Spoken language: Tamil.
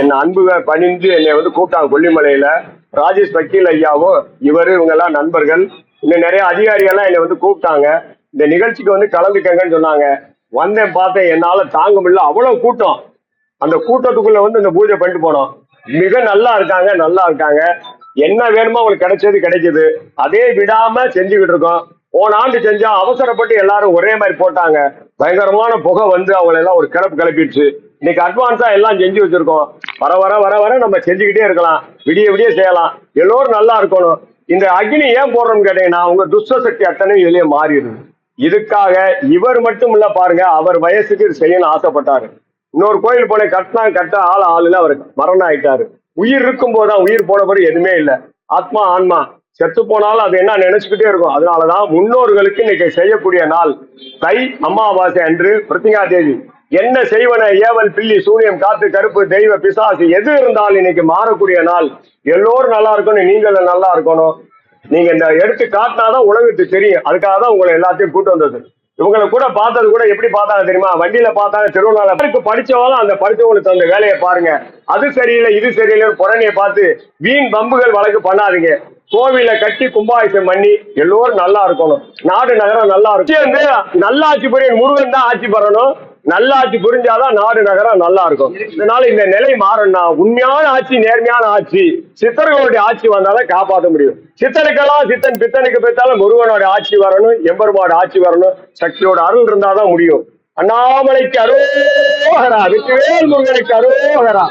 என் அன்பு பணிந்து என்னை வந்து கூப்பிட்டாங்க கொல்லிமலையில. ராஜேஷ் வக்கீல் ஐயாவும் இவர் இவங்க எல்லாம் நண்பர்கள். இன்னும் நிறைய அதிகாரிகள்லாம் என்னை வந்து கூப்பிட்டாங்க. இந்த நிகழ்ச்சிக்கு வந்து கலந்துக்கங்கன்னு சொன்னாங்க. வந்தேன் பார்த்தேன் என்னால தாங்க முடியல. அவ்வளவு கூட்டம். அந்த கூட்டத்துக்குள்ள வந்து இந்த பூஜை பண்ணிட்டு போனோம். மிக நல்லா இருக்காங்க நல்லா இருக்காங்க. என்ன வேணுமோ அவங்களுக்கு கிடைச்சது கிடைக்குது. அதே விடாம செஞ்சுக்கிட்டு இருக்கோம். போன ஆண்டு செஞ்சா அவசரப்பட்டு எல்லாரும் ஒரே மாதிரி போட்டாங்க. பயங்கரமான புகை வந்து அவங்களெல்லாம் ஒரு கிளப்பு கிளப்பிடுச்சு. இன்னைக்கு அட்வான்ஸா எல்லாம் செஞ்சு வச்சிருக்கோம். வர வர வர வர நம்ம செஞ்சுக்கிட்டே இருக்கலாம். விடிய விடிய செய்யலாம். எல்லோரும் நல்லா இருக்கணும். இந்த அக்னி ஏன் போடுறோம்னு கேட்டீங்கன்னா உங்க துஷ்ட சக்தி அத்தனை வெளியே மாறிடுது. இதுக்காக இவர் மட்டும் இல்ல பாருங்க அவர் வயசுக்கு செய்யணும்னு ஆசைப்பட்டாரு. இன்னொரு கோயில் போன கட்டினா கட்ட ஆள் ஆளுல அவர் மரணம் ஆயிட்டாரு. உயிர் இருக்கும் போதுதான் உயிர் போன பிறகு எதுவுமே இல்லை. ஆத்மா ஆன்மா. செத்து போனாலும் அது என்ன நினைச்சுக்கிட்டே இருக்கும். அதனாலதான் முன்னோர்களுக்கு இன்னைக்கு செய்யக்கூடிய நாள் தை அமாவாசை அன்று பிரத்திகா தேதி என்ன செய்வன ஏவல் பில்லி சூனியம் காத்து கருப்பு தெய்வ பிசாசு எது இருந்தாலும் இன்னைக்கு மாறக்கூடிய நாள். எல்லோரும் நல்லா இருக்கணும் நீங்களும் நல்லா இருக்கணும். நீங்க இந்த எடுத்து காட்டினாதான் உலகத்துக்கு தெரியும். அதுக்காக தான் உங்களை எல்லாத்தையும் கூட்டு வந்தது. இவங்களை கூட பார்த்தது கூட எப்படி பார்த்தாங்க தெரியுமா? வண்டியில பார்த்தாங்க திருவண்ணாமலை படிச்சவங்களும் அந்த படிச்சவங்களுக்கு அந்த வேலையை பாருங்க. அது சரியில்லை இது சரியில்லைன்னு புறணியை பார்த்து வீண் பம்புகள் வழக்கு பண்ணாதீங்க. கோவில கட்டி கும்பாபிஷேகம் பண்ணி எல்லோரும் நல்லா இருக்கணும். நாடு நகரம் நல்லா இருக்கும். வந்து நல்லாட்சி புரிய முருகன் தான் ஆட்சி பெறணும் நல்லாட்சி புரிஞ்சாதான் நாடு நகரம் நல்லா இருக்கும் இதனால இந்த நிலை மாறணும்னா உண்மையான ஆட்சி நேர்மையான ஆட்சி சித்தர்களுடைய ஆட்சி வந்தாதான் காப்பாற்ற முடியும். சித்தனுக்கெல்லாம் சித்தன் பித்தனுக்கு பித்தாலும் முருகனோட ஆட்சி வரணும் எம்பெருமாவோட ஆட்சி வரணும் சக்தியோட அருள் இருந்தாதான் முடியும். அண்ணாமலைக்கு அருகரா வெற்றிவேல் முருகனுக்கு அரோகரா.